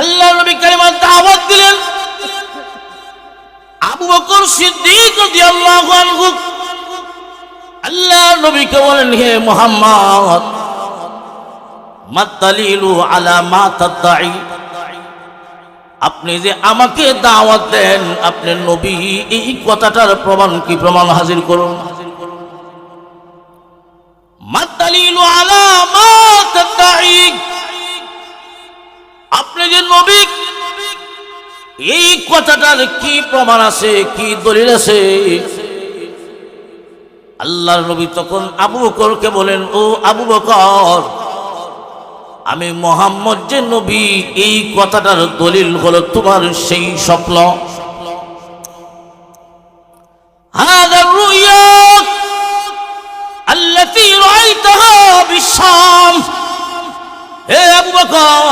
আল্লাহ নবী কালিমার দাওয়াত দিলেন। আবু বকর সিদ্দিক রাদিয়াল্লাহু আনহু আল্লাহ নবীকে বলেন, হে মোহাম্মদ মাতালিলু আলা মা তাদাই আপনি যে আমাকে দাওয়াত দেন, আপনি নবী, এই কথাটার প্রমাণ কি প্রমাণ হাজির করুন? মাতালিলু আলা মা তাদাই আপনি যে নবী, এই কথাটার কি প্রমাণ আছে, কি দলিল আছে? আল্লাহর নবী তখন আবু বকরকে বলেন, ও আবু বকর, আমি মোহাম্মদ যে নবী, এই কথাটার দলিল হলো তোমার সেই স্বপ্ন। হে আবু বকর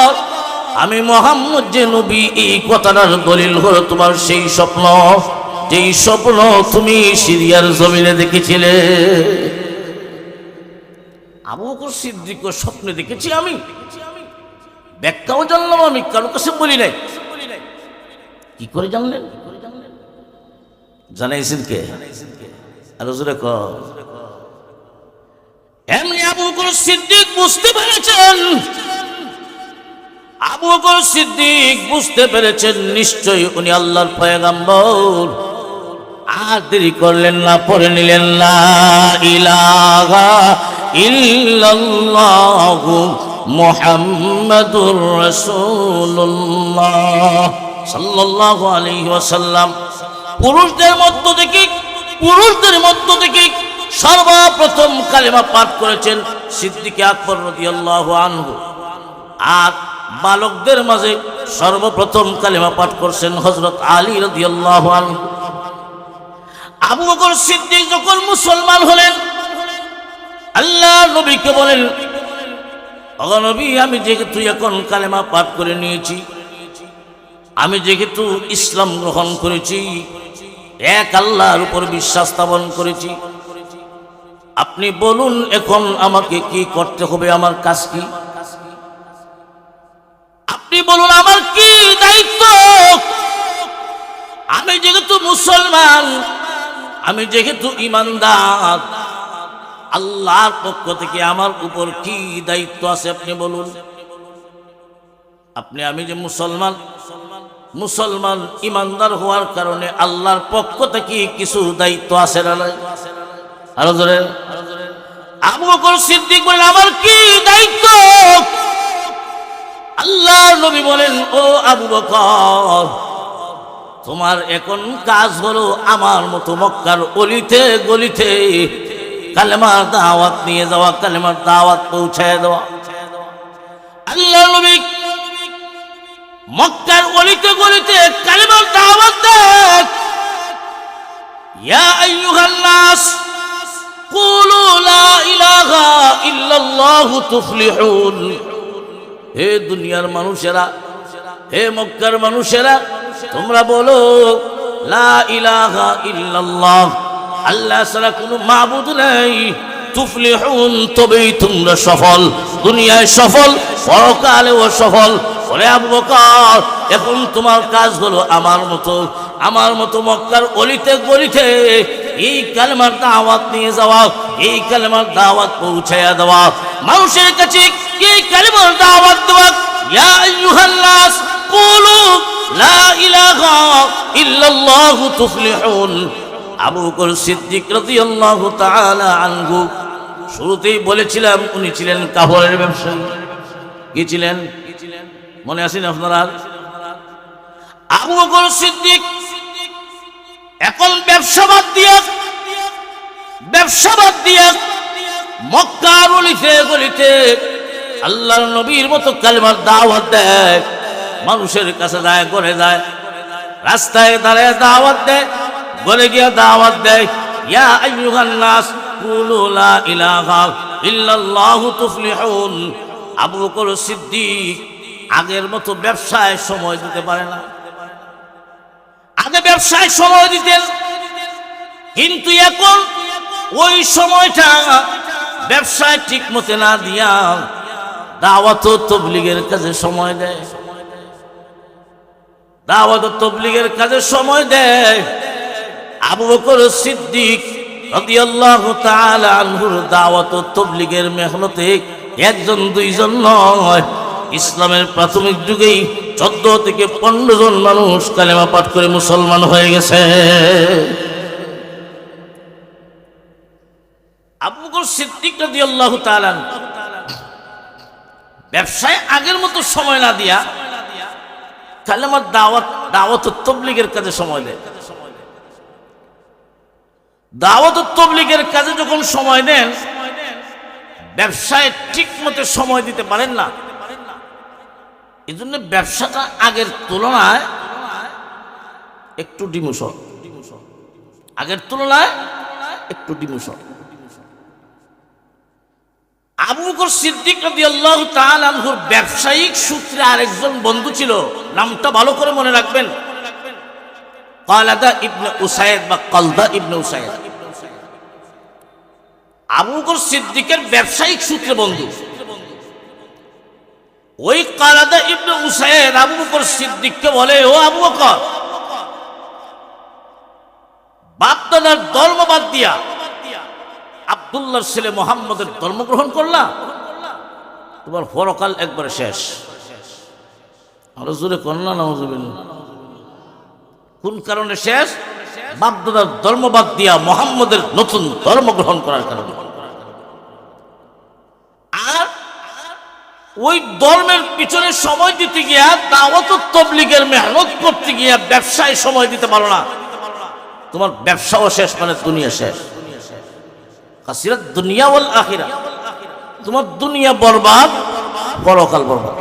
আমি মোহাম্মদ যে নবী, এই কথাটার দলিল হলো তোমার সেই স্বপ্ন। যেই স্বপ্ন তুমি সিরিয়ার জমিনে দেখেছিলে। আবু বকর সিদ্দিক স্বপ্নে দেখেছি আমি। ব্যাখ্যাও জানলাম আমি, কারও কাছে বলি নাই। কি করে জানলেন? জানাইছেন কে? আর হুজুরে ক এমনি আবু বকর সিদ্দিক বুঝতে পেরেছেন আবু সিদ্দিক বুঝতে পেরেছেন নিশ্চয়ই উনি আল্লাহর পয়গাম্বর। আর দেরি করলেন না, পড়ে নিলেন না ইলাহা ইল্লাল্লাহু আলাইহি ওয়াসাল্লাম। পুরুষদের মধ্য থেকে, পুরুষদের মধ্য থেকে সর্বপ্রথম কালেমা পাঠ করেছেন সিদ্দিকে আকবর রাদিয়াল্লাহু আনহু। আর বালকদের মাঝে সর্বপ্রথম কালেমা পাঠ করছেন হজরত আলী রাদিয়াল্লাহু আবু বকর সিদ্দিক যখন মুসলমান হলেন, আল্লাহ নবীকে বলেন, অগো নবী, আমি যেহেতু এখন কালেমা পাঠ করে নিয়েছি, আমি যেহেতু ইসলাম গ্রহণ করেছি, এক আল্লাহর উপর বিশ্বাস স্থাপন করেছি, আপনি বলুন এখন আমাকে কি করতে হবে? আমার কাজ কি? আপনি বলুন, আমার কি দায়িত্ব? আমি যেহেতু মুসলমান, আমি যেহেতু ইমানদার, আল্লাহর পক্ষ থেকে আমার উপর কি দায়িত্ব আছে আপনি বলুন? আপনি, আমি যে মুসলমান মুসলমান ইমানদার হওয়ার কারণে আল্লাহর পক্ষ থেকে কিছু দায়িত্ব আছে? আরও ধরে আবু সিদ্দিক বলেন, আমার কি নবী বলেন, ও আবু বকর, তোমার এখন কাজ হলো আমার মতো মক্কার অলিতে গলিতে কালেমার দাওয়াত নিয়ে যাওয়া কালেমার দাওয়াত পৌঁছায় দেওয়া। আল্লাহ নবী মক্কার অলিতে গলিতে কালেমার দাওয়াত দেন। ইয়া আইয়ুহান নাস কুলু লা ইলাহা ইল্লাল্লাহু তুফলিহুন। হে দুনিয়ার মানুষেরা, হে মক্কার মানুষেরা, তোমরা বলো, লা ইলাহা ইল্লাল্লাহ, আল্লাহ ছাড়া কোনো মাবুদ নেই। তুফলিহুন, তবেই তোমরা সফল, দুনিয়ায় সফল, পরকালেও সফল। ওরে আবু এখন তোমার কাজ হলো আমার মতো আমার মতো মক্কার অলিতে গলিতে এই কালেমার দাওয়াত নিয়ে যাওয়া, এই কালেমার দাওয়াত পৌঁছাইয়া দেওয়া। মানুষের কাছে এই কালেমার দাওয়াত দেওয়া। ইয়া কুলু লা ইলাহা তুফলিহুন। আবু বকর সিদ্দিক রাদিয়াল্লাহু তাআলা আনহু। শুরুতেই বলেছিলাম, উনি ছিলেন কাপড়ের ব্যবসায়ী। কি ছিলেন? মনে আছেন আপনারা আবু বকর সিদ্দিক এখন ব্যবসা বাদ দিয়ে, ব্যবসা বাদ দিয়ে মক্কার অলিতে গলিতে আল্লাহর নবীর মতো কালেমার দাওয়াত দেয়, মানুষের কাছে যায় ঘরে যায়, রাস্তায় দাঁড়ায় দাওয়াত দেয় ঘরে গিয়ে দাওয়াত দেয়। ইয়া আইয়ুহান নাস কুলু লা ইলাহা ইল্লাল্লাহু আবু বকর সিদ্দিক আগের মতো ব্যবসায় সময় দিতে পারে না। আগে ব্যবসায় সময় দিতেন। কিন্তু এখন ওই সময়টা ব্যবসায় ঠিক মতো না দিয়া দাওয়াত তবলিগের কাজে সময় দেয়। দাওয়াত তবলিগের কাজে সময় দেয়। আবু বকর সিদ্দিক রাদিয়াল্লাহু তাআলা আনহুর দাওয়াত তবলিগের মেহনতে একজন, দুইজন নয়। ইসলামের প্রাথমিক যুগেই চোদ্দ থেকে পনেরো জন মানুষ কালেমা পাঠ করে মুসলমান হয়ে গেছে। আবু বকর সিদ্দিক রাদিয়াল্লাহু তাআলা ব্যবসায় আগের মতো সময় না দিয়া, তাহলে আমার দাওয়াত দাওয়াত তবলিগের কাজে সময় দেয়। দাওয়াত তবলিগের কাজে যখন সময় দেন, ব্যবসায় ঠিক মতো সময় দিতে পারেন না। এই জন্য ব্যবসাটা আগের তুলনায় একটু ডিমোশন। আগের তুলনায় একটু ডিমোশন আবু বকর সিদ্দিক রাদিয়াল্লাহু তাআলা আনহুর ব্যবসায়িক সূত্রে আরেকজন বন্ধু ছিল। নামটা ভালো করে মনে রাখবেন। কালাদা ইবনে বা ইবনে আবু বকর সিদ্দিকের ব্যবসায়িক সূত্রে বন্ধু। ওই কালাদা ইবনে আবু বকর সিদ্দিককে বলে, ও আবু বকর বাপদাদার ধর্ম বাদ দিয়া ছেলে মোহাম্মদের ধর্মগ্রহণ করলা? তোমার পরকাল একবারে শেষ। আরও জোরে কন্যা নজুবিন কোন কারণে শেষ? বাপদাদার ধর্মবাদ দিয়া মোহাম্মদের নতুন ধর্ম গ্রহণ করার কারণে। আর ওই ধর্মের পিছনে সময় দিতে গিয়া, দাওয়াত তবলিগের মেহনত করতে গিয়া ব্যবসায় সময় দিতে পারো না। তোমার ব্যবসাও শেষ মানে দুনিয়া শেষ। কাসিরাত দুনিয়া ওয়াল আখিরা তোমার দুনিয়া বরবাদ, পরকাল বরবাদ।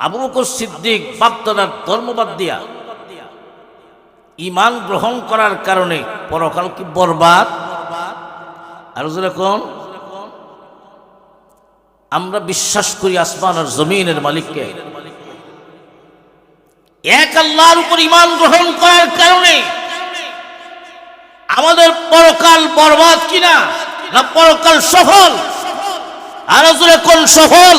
আবু বকর সিদ্দিক বাপদাদার ধর্মবাদ দিয়া ইমান গ্রহণ করার কারণে পরকাল কি বরবাদ? আর যেরকম আমরা বিশ্বাস করি আসমান আর জমিনের মালিককে। এক আল্লাহর উপর ইমান গ্রহণ করার কারণে আমাদের পরকাল বরবাদ কিনা না পরকাল সফল? আর জোরে কোন সফল?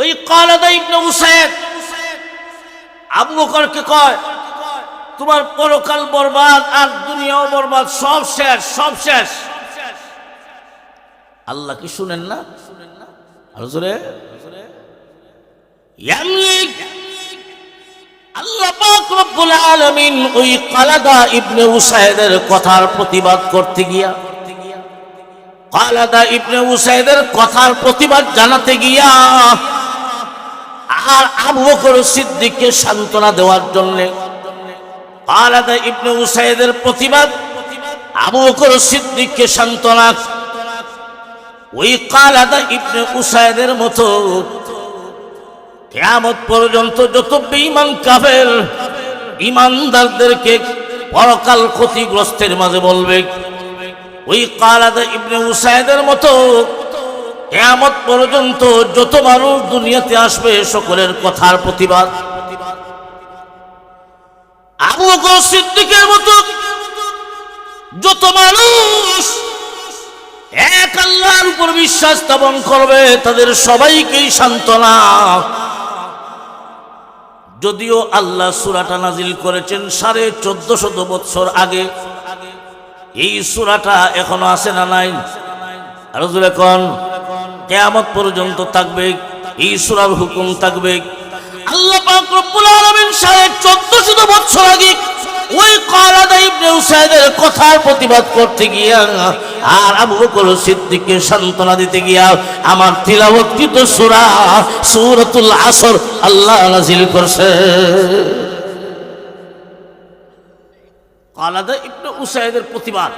ওই কালাদা ইবনে উসাইদ। আবু কয়, তোমার পরকাল বরবাদ আর দুনিয়াও বরবাদ, সব শেষ সব শেষ। আল্লাহ কি শুনেন না? আর জোরে, ইয়ামলিক আল্লাহ ওই কথার প্রতিবাদ করতে গিয়া কথার প্রতিবাদ জানাতে গিয়া, আর আবু সিদ্দিককে সান্ত্বনা দেওয়ার জন্য কালাদা ইবনে উসাইদের প্রতিবাদ, আবু বকর সিদ্দিককে সান্ত্বনা, ওই কালাদা ইবনে উসাইদের মতো কেয়ামত পর্যন্ত যত বেঈমান কাফের ইমানদারদেরকে পরকাল ক্ষতিগ্রস্তের মাঝে বলবে। ওই কালাদা ইবনে উসাইদের মতো কেয়ামত পর্যন্ত যত মানুষ দুনিয়াতে আসবে সকলের কথার প্রতিবাদ। আবু সিদ্দিকের মতো যত মানুষ এক আল্লাহর উপর বিশ্বাস স্থাপন করবে, তাদের সবাইকেই সান্ত্বনা। যদিও আল্লাহ সুরাটা নাজিল করেছেন সাড়ে চোদ্দ শত বৎসর আগে, এই সুরাটা এখনও আছে না নাই? আর এখন কেয়ামত পর্যন্ত থাকবে, এই সুরার হুকুম থাকবে। আল্লাহ সাড়ে চোদ্দ শত বৎসর আগে ওই কালাদা ইবনে উসাইদের কথার প্রতিবাদ করতে গিয়া আর আবু বকর সিদ্দিককে সান্ত্বনা দিতে গিয়া আমার তিলাবৎকৃত সূরা সূরাতুল আসর আল্লাহ নাজিল করছে। কালাদা ইবনে উসাইদের প্রতিবাদ।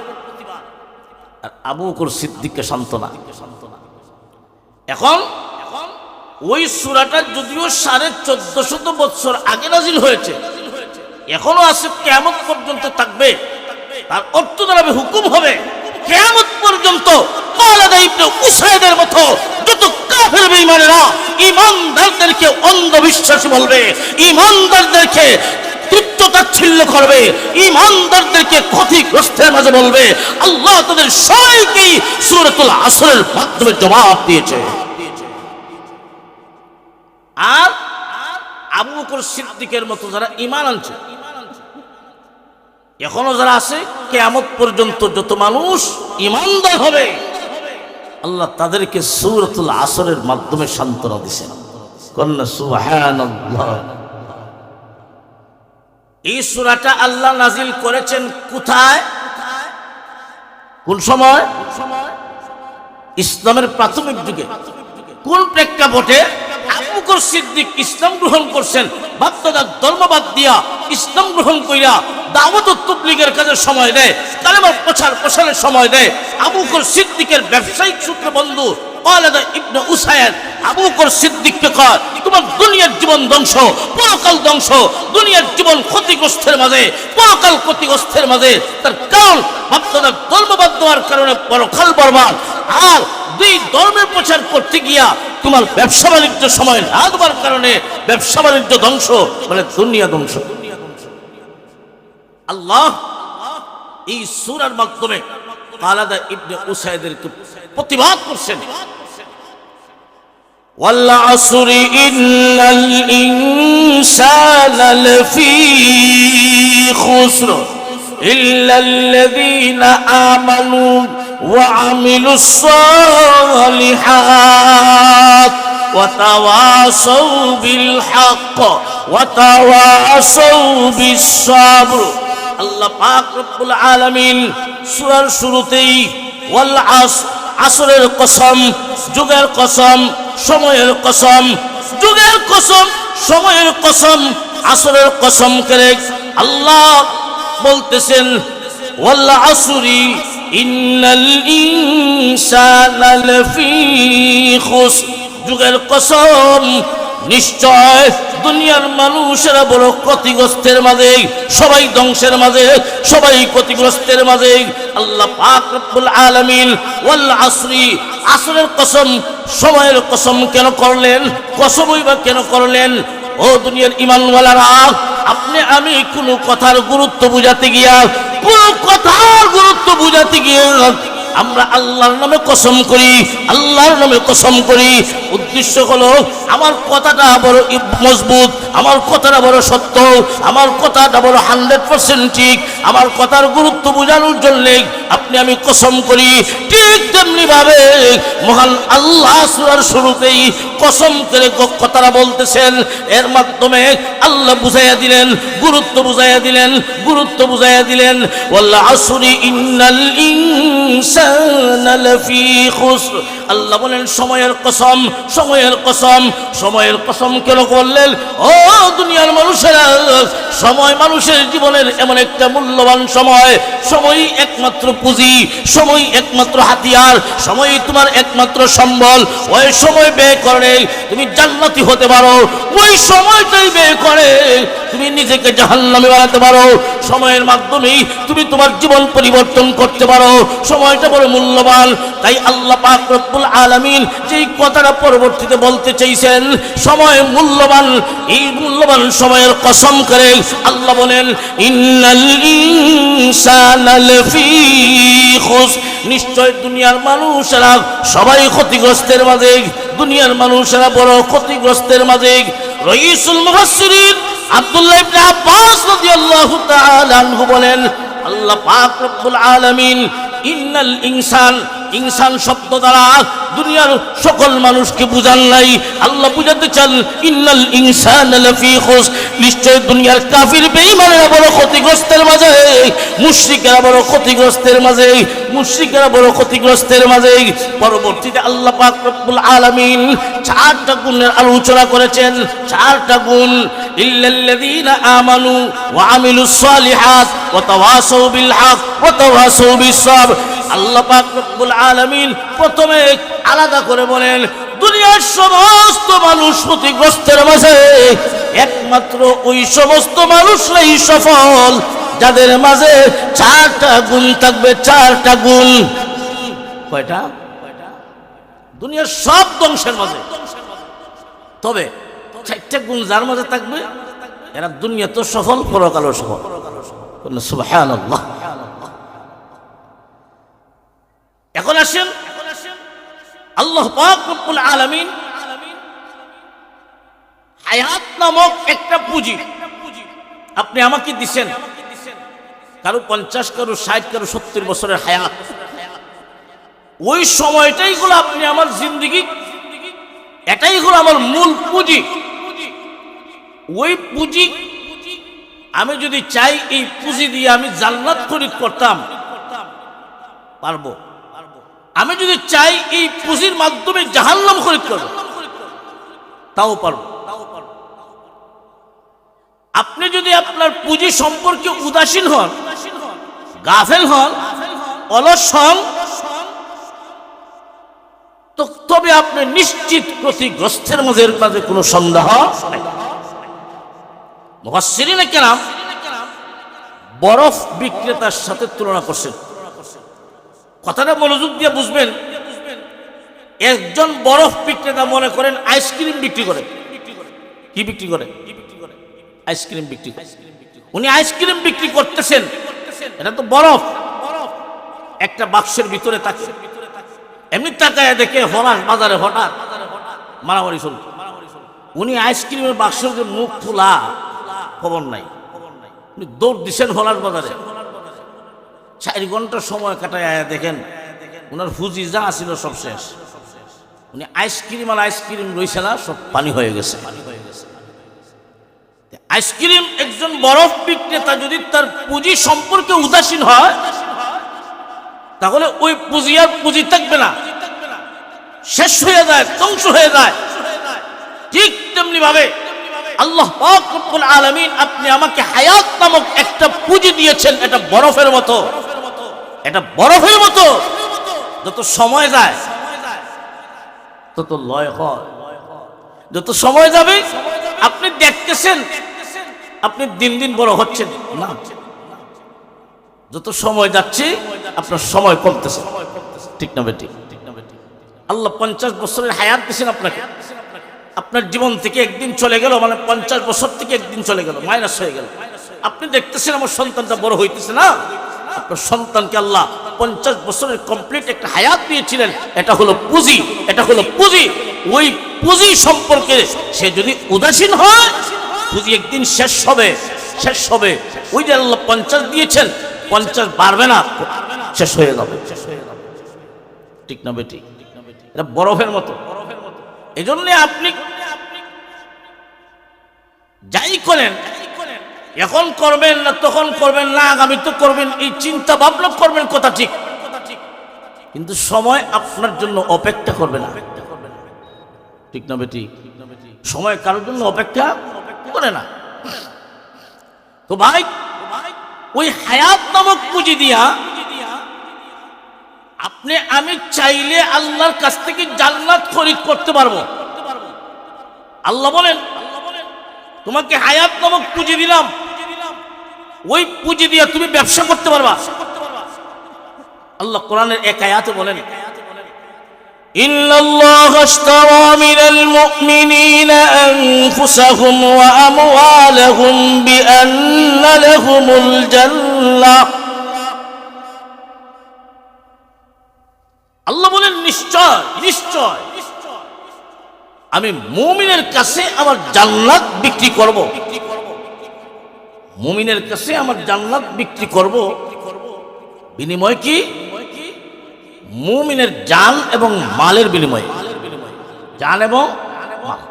আর আবু বকর সিদ্দিককে সান্ত্বনা। এখন ওই সূরাটা যদিও সাড়ে চোদ্দ শত বৎসর আগে নাজিল হয়েছে এখনও আছে কেমন পর্যন্ত থাকবে। তার অর্থ দ্বারা হুকুম হবে কেমন পর্যন্ত মতো যত কাফের ইমানদারদেরকে অন্ধবিশ্বাসী বলবে ইমানদারদেরকে করবে ইমানদারদেরকে ক্ষতিগ্রস্তের মাঝে বলবে, আল্লাহ তাদের সবাইকেই সুরতুল আসরের মাধ্যমে জবাব দিয়েছে। আর আবু বকর সিদ্দিকের মতো যারা ইমান আনছে এখনও যারা আছে, কেয়ামত পর্যন্ত যত মানুষ ইমানদার হবে, আল্লাহ তাদেরকে সুরতুল আসরের মাধ্যমে সান্ত্বনা দিছেন কন্যা সুহান এই সুরাটা আল্লাহ নাজিল করেছেন কোথায়? কোন সময়? ইসলামের প্রাথমিক যুগে। কোন প্রেক্ষাপটে? আবু সিদ্দিক ইসলাম গ্রহণ করছেন বাপ্তাদার ধর্মবাদ দিয়া ইসলাম গ্রহণ কইরা দাওয়াত তবলিগের কাজের সময় দেয় কালেমার প্রচার প্রসারের সময় দেয়। আবু সিদ্দিকের ব্যবসায়িক সূত্র বন্ধু ওয়ালাদা ইবনে উসাইদ আবু সিদ্দিককে কয়, তোমার দুনিয়ার জীবন ধ্বংস, পরকাল ধ্বংস, দুনিয়ার জীবন ক্ষতিগ্রস্তের মাঝে, পরকাল ক্ষতিগ্রস্তের মাঝে, তার কারণ বাপ্তাদার ধর্মবাদ দেওয়ার কারণে পরকাল বরবাদ। আর দুই ধর্মের প্রচার করতে গিয়া তোমার ব্যবসা বাণিজ্য সময় না দেওয়ার কারণে ব্যবসা বাণিজ্য ধ্বংস মানে দুনিয়া ধ্বংস আল্লাহ এই সুরার মাধ্যমে আলাদা ইবনে উসাইদেরকে প্রতিবাদ করছেন والعصر إن الإنسان لفي خسر إلا الذين آمنوا وعملوا الصالحات وتواصوا بالحق وتواصوا بالصبر আল্লাহ পাক রব্বুল আলামিন সূরার শুরুতেই ওয়াল আস আসরের কসম যুগের কসম সময়ের কসম যুগের কসম সময়ের কসম আসরের কসম করে আল্লাহ বলতেছেন ওয়াল আসরি যুগের কসম, নিশ্চয় দুনিয়ার মানুষেরা বড় ক্ষতিগ্রস্তের মাঝে, সবাই ধ্বংসের মাঝে, সবাই ক্ষতিগ্রস্তের মাঝে। আল্লাহ পাক রব্বুল আলামিন ওয়াল আসরি, আসরের কসম, সময়ের কসম কেন করলেন, কসমই বা কেন করলেন? ও দুনিয়ার ইমানওয়ালারা, আপনি আমি কোনো কথার গুরুত্ব বুঝাতে গিয়া, কোনো কথার গুরুত্ব আমরা আল্লাহর নামে কসম করি, আল্লাহর নামে কসম করি। উদ্দেশ্য হলো, আমার কথাটা বড় মজবুত, আমার কথাটা বড় সত্য, আমার কথাটা বড় হান্ড্রেড পার্সেন্ট ঠিক, আমার কথার গুরুত্ব বোঝানোর জন্য আপনি আমি কসম করি, ঠিক তেমনি ভাবে মহান আল্লাহ সুরার শুরুতেই কসম করে কথাটা বলতেছেন। এর মাধ্যমে আল্লাহ বুঝাইয়া দিলেন, গুরুত্ব বুঝাইয়া দিলেন, গুরুত্ব বুঝাইয়া দিলেন আল্লাহ বলেন, সময়ের কসম সময়ের কসম সময়ের কসম কেন করলেন? ও দুনিয়ার মানুষেরা, সময় মানুষের জীবনের এমন একটা মূল্যবান সময় সময় একমাত্র পুঁজি, সময় একমাত্র হাতিয়ার, সময় তোমার একমাত্র সম্বল। ওই সময় ব্যয় করে তুমি জান্নাতি হতে পারো। ওই সময়টাই ব্যয় করে তুমি নিজেকে জাহান্নামে বানাতে পারো। সময়ের মাধ্যমেই তুমি তোমার জীবন পরিবর্তন করতে পারো। সময়টা বড় মূল্যবান। তাই আল্লাহ পাক রব্বুল আলামিন যেই কথাটা পরবর্তীতে বলতে চাইছেন, সময় মূল্যবান, এই মূল্যবান সময়ের কসম করে আল্লাহ বলেন, ইন্নাল ইনসানা লাফি খুস। নিশ্চয় দুনিয়ার মানুষেরা সবাই ক্ষতিগ্রস্তের মাঝে, দুনিয়ার মানুষেরা বড় ক্ষতিগ্রস্তের মাঝে। রইসুল মুফাসসিরিন আব্দুল্লাহ ইবনে আব্বাস রাদিয়াল্লাহু তাআলা আনহু বলেন, আল্লাহ পাক রব্বুল আলামিন, ইন্নাল ইনসান ইনসান শব্দ দ্বারা দুনিয়ার সকল মানুষকে বুঝান নাই। আল্লাহ বুঝাতে চান, ইন্নাল ইনসান লাফি খুস নিশ্চয় দুনিয়ার কাফির বেঈমানেরা বড় ক্ষতিগ্রস্তের মাঝে, মুশরিকেরা বড় ক্ষতিগ্রস্তের মাঝে, মুশরিকেরা বড় ক্ষতিগ্রস্তের মাঝে। পরবর্তীতে আল্লাহ পাক রব্বুল আলামিন চারটা গুণের আলোচনা করেছেন। চারটা গুণ ইল্লাল্লাযীনা আমানু ওয়া আমিলুস সালিহাত ওয়া তাওয়াসাউ বিল হক ওয়া তাওয়াসাউ আল্লাহ পাক রব্বুল আলামিন প্রথমে আলাদা করে বলেন, দুনিয়ার সমস্ত মানুষ ক্ষতিগ্রস্তের মাঝে একমাত্র ওই সমস্ত মানুষরাই সফল, যাদের মাঝে চারটা গুণ থাকবে, চারটা গুণ। কয়টা? দুনিয়ার সব ধ্বংসের মাঝে। তবে চারটা গুণ যার মাঝে থাকবে, এরা দুনিয়া তো সফল, পরকালও সফল। এখন আসেন, আল্লাহ পাক রব্বুল আলামিন হায়াত নামক একটা পুঁজি আপনি আমাকে দিছেন। কারও পঞ্চাশ, কারও ষাট, কারও সত্তর বছরের হায়াত। ওই সময়টাই হলো আপনি আমার জিন্দগি, এটাই হলো আমার মূল পুঁজি। ওই পুঁজি আমি যদি চাই, এই পুঁজি দিয়ে আমি জান্নাত খরিদ করতাম। পারব? আমি যদি চাই, এই পুঁজির মাধ্যমে জাহান্নাম খরিদ করব। তাও পারব। আপনি যদি আপনার পুঁজি সম্পর্কে উদাসীন হন, গাফেল হন, অলস হন, তবে আপনি নিশ্চিত ক্ষতিগ্রস্তের মাঝে মাঝে কোনো সন্দেহ নাই। মুহাসসিরিন কেরাম বরফ বিক্রেতার সাথে তুলনা করছেন। কথাটা মনোযোগ দিয়ে বুঝবেন। একজন বরফ বিক্রেতা মনে করেন আইসক্রিম বিক্রি করে। কি বিক্রি করে? আইসক্রিম বিক্রি করে। উনি আইসক্রিম বিক্রি করতেছেন। এটা তো বরফ। একটা বাক্সের ভিতরে থাকে। এমনি তাকায় দেখে হঠাৎ বাজারে হঠাৎ মারামারি শুরু। উনি আইসক্রিমের বাক্সের মুখ খোলা খবর নাই। দৌড় দিছেন হলার বাজারে। চার ঘণ্টা সময় কাটায় আয়া দেখেন ওনার ফুজি যা ছিল সব শেষ। উনি আইসক্রিম আর আইসক্রিম রয়েছে না, সব পানি হয়ে গেছে। আইসক্রিম একজন বরফ বিক্রেতা যদি তার পুঁজি সম্পর্কে উদাসীন হয়, তাহলে ওই পুঁজি আর পুঁজি থাকবে না। শেষ হয়ে যায়, ধ্বংস হয়ে যায়। ঠিক তেমনি ভাবে আল্লাহ পাক রব্বুল আলামিন আপনি আমাকে হায়াত নামক একটা পুঁজি দিয়েছেন, এটা বরফের মতো। এটা বরফের মতো। যত সময় যায়, তত লয় হয়। যত সময় যাবে, আপনি দেখতেছেন, আপনি দিন দিন বড় হচ্ছেন। না। যত সময় যাচ্ছে, আপনার সময় কমতেছে। ঠিক না বেটি আল্লাহ পঞ্চাশ বছরের হায়াত দিয়েছেন আপনাকে। আপনার জীবন থেকে একদিন চলে গেল মানে পঞ্চাশ বছর থেকে একদিন চলে গেল মাইনাস হয়ে গেল। আপনি দেখতেছেন আমার সন্তানটা বড় হইতেছে না? আপনার সন্তানকে আল্লাহ পঞ্চাশ বছরের কমপ্লিট একটা হায়াত দিয়েছিলেন, এটা হলো পুঁজি, এটা হলো পুঁজি। ওই পুঁজি সম্পর্কে সে যদি উদাসীন হয়, পুঁজি একদিন শেষ হবে শেষ হবে। ওই যে আল্লাহ পঞ্চাশ দিয়েছেন, পঞ্চাশ বাড়বে না, শেষ হয়ে যাবে। ঠিক না বেটি? এটা বরফের মতো। এই জন্য আপনি যাই করেন, এখন করবেন না, তখন করবেন না, আগামী তো করবেন, এই চিন্তা ভাবনা করবেন কথা ঠিক। কিন্তু সময় আপনার জন্য অপেক্ষা করবে না। ঠিক না বেটি? সময় কারোর জন্য অপেক্ষা করে না। তো ভাই, ওই হায়াত নামক পুঁজি দিয়া আপনি আমি চাইলে আল্লাহর কাছ থেকে জান্নাত খরিদ করতে পারবো আল্লাহ বলেন তোমাকে হায়াত নামক পুঁজি দিলাম ওই পুঁজি দিয়ে তুমি ব্যবসা করতে পারবা আল্লাহ কোরআনের এক আয়াতে বলেন إن الله اشترى من المؤمنين أنفسهم وأموالهم بأن لهم الجنة আল্লাহ বলেন, নিশ্চয় নিশ্চয়, আমি মুমিনের কাছে আমার জান্নাত বিক্রি করব। মুমিনের কাছে আমার জান্নাত বিক্রি করব। বিনিময় কি? মুমিনের জান এবং মালের বিনিময়ে। জান এবং মাল।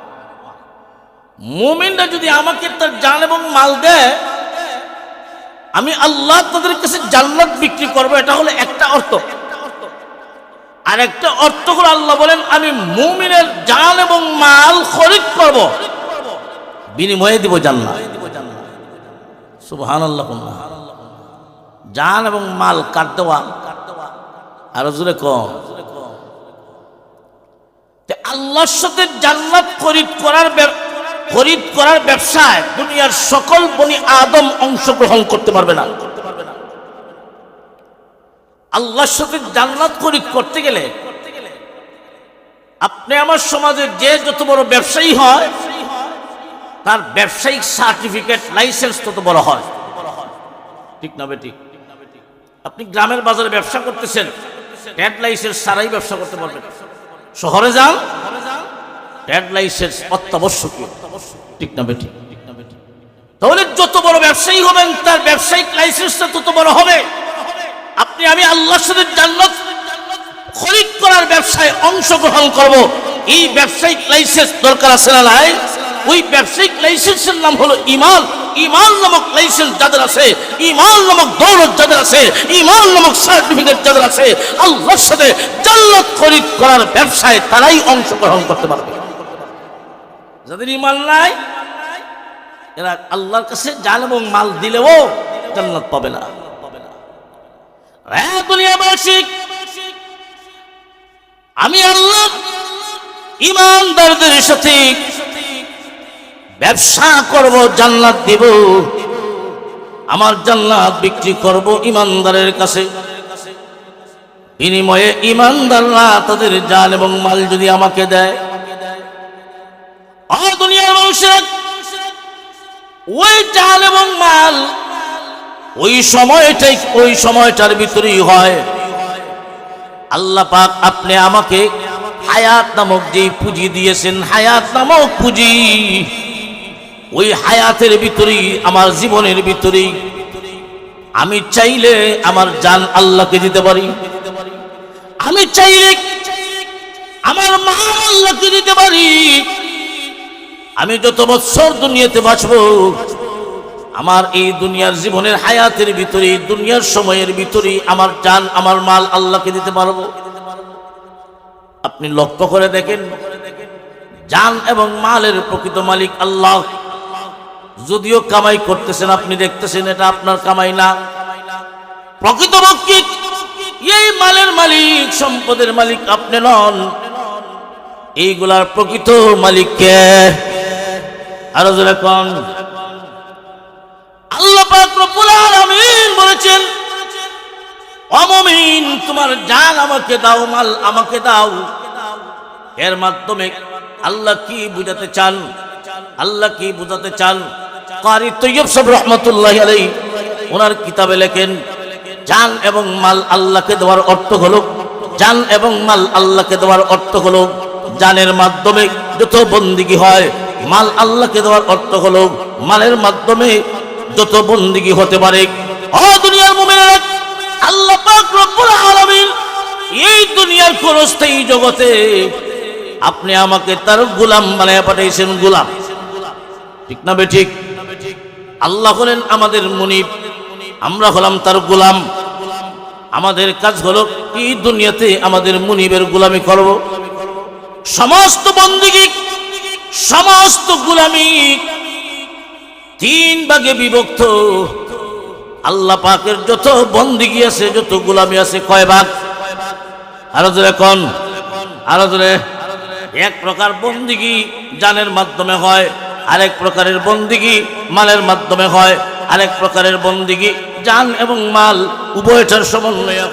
মুমিনরা যদি আমাকে তার জান এবং মাল দেয়, আমি আল্লাহ তাদের কাছে জান্নাত বিক্রি করব, এটা হলো একটা অর্থ। আর একটা অর্থ করে আল্লাহ বলেন, আমি মুমিনের জান এবং মাল খরিদ করব। বিনিময়ে দিব জান্নাত। সুবহান আল্লাহ জান এবং মাল কার দেওয়া? আরও জোরে কম। আল্লাহর সাথে জান্নাত খরিদ করার খরিদ করার ব্যবসায় দুনিয়ার সকল বনি আদম অংশগ্রহণ করতে পারবে না। আল্লাহর সাথে জান্নাত খরিদ করতে গেলে আপনি আমার সমাজে যে যত বড় ব্যবসায়ী হয়, তার ব্যবসায়িক সার্টিফিকেট, লাইসেন্স তত বড় হয়। ঠিক না বেটি আপনি গ্রামের বাজারে ব্যবসা করতেছেন, ট্যাড লাইসেন্স ছাড়াই ব্যবসা করতে পারবেন। শহরে যান, ট্যাড লাইসেন্স অত্যাবশ্যকীয়। ঠিক না বেটি তাহলে যত বড় ব্যবসায়ী হবেন, তার ব্যবসায়িক লাইসেন্সটা তত বড় হবে। আপনি, আমি আল্লাহর সাথে জান্নাত খরিদ করার ব্যবসায় অংশগ্রহণ করব। এই ব্যবসায়িক লাইসেন্স দরকার আছে না নাই? ওই ব্যবসায়িক লাইসেন্সের নাম হলো ইমান ইমান নামক লাইসেন্স যাদের আছে ইমান নামক দৌলত যাদের আছে ইমান নামক সার্টিফিকেট যাদের আছে, আল্লাহর সাথে জান্নাত খরিদ করার ব্যবসায় তারাই অংশগ্রহণ করতে পারবে। যাদের ইমান নাই, এরা আল্লাহর কাছে জান এবং মাল দিলেও জান্নাত পাবে না। হ্যাঁ আমি আল্লাহ, ইমানদারদের সাথে ব্যবসা করব, জান্নাত দেব। আমার জান্নাত বিক্রি করব ইমানদারের কাছে। বিনিময়ে ইমানদাররা তাদের জান এবং মাল যদি আমাকে দেয়। দুনিয়ার মানুষের ওই জাল এবং মাল ওই সময়টাই, ওই সময়টার ভিতরেই হয়। আল্লাহ পাক আপনি আমাকে হায়াত নামক যে পুঁজি দিয়েছেন, হায়াত নামক পুঁজি, ওই হায়াতের ভিতরেই, আমার জীবনের ভিতরেই আমি চাইলে আমার জান আল্লাহকে দিতে পারি। আমি চাইলে আমার মা আল্লাহকে দিতে পারি। আমি যত বছর দুনিয়াতে বাঁচব আমার এই দুনিয়ার জীবনের হায়াতের ভিতরে দুনিয়ার সময়ের ভিতরে আমার জান, আমার মাল আল্লাহকে দিতে পারব? আপনি লক্ষ্য করে দেখেন, জান এবং মালের প্রকৃত মালিক আল্লাহ। যদিও কামাই করতেছেন, আপনি দেখতেছেন এটা আপনার কামাই না। প্রকৃতপক্ষে এই মালের মালিক, সম্পদের মালিক আপনি নন। এইগুলার প্রকৃত মালিককে আরও আল্লাহ বলেছেন অমমিন তোমার জান আমাকে দাও, মাল আমাকে দাও। এর মাধ্যমে আল্লাহ কি বুঝাতে চান? আল্লাহ কি বুঝাতে চান? কারি সব রহমতুল্লাহ আলাই ওনার কিতাবে লেখেন, জান এবং মাল আল্লাহকে দেওয়ার অর্থ হলো, জান এবং মাল আল্লাহকে দেওয়ার অর্থ হলো, জানের মাধ্যমে যত বন্দিগি হয়, মাল আল্লাহকে দেওয়ার অর্থ হলো, মালের মাধ্যমে যত বন্দিগি হতে পারে। দুনিয়ার আল্লাহ পাক রব্বুল আলামিন এই দুনিয়ার জগতে আপনি আমাকে তার গোলাম বানায় পাঠিয়েছেন গোলাম। ঠিক না বে ঠিক? আল্লাহ হলেন আমাদের মুনিব, আমরা হলাম তার গোলাম। আমাদের কাজ হলো এই দুনিয়াতে আমাদের মুনিবের গোলামি করব। সমস্ত বন্দিগি, সমস্ত গোলামি তিন ভাগে বিভক্ত। আল্লাহ পাকের যত বন্দিগি আছে, যত গোলামি আছে, কয় ভাগ? আরও জোরে কন? আরও জোরে। এক প্রকার বন্দিগি জানের মাধ্যমে হয়, আরেক প্রকারের বন্দিগি মালের মাধ্যমে হয়, আরেক প্রকারের বন্দিগি জান এবং মাল উভয়টার সমন্বয়ে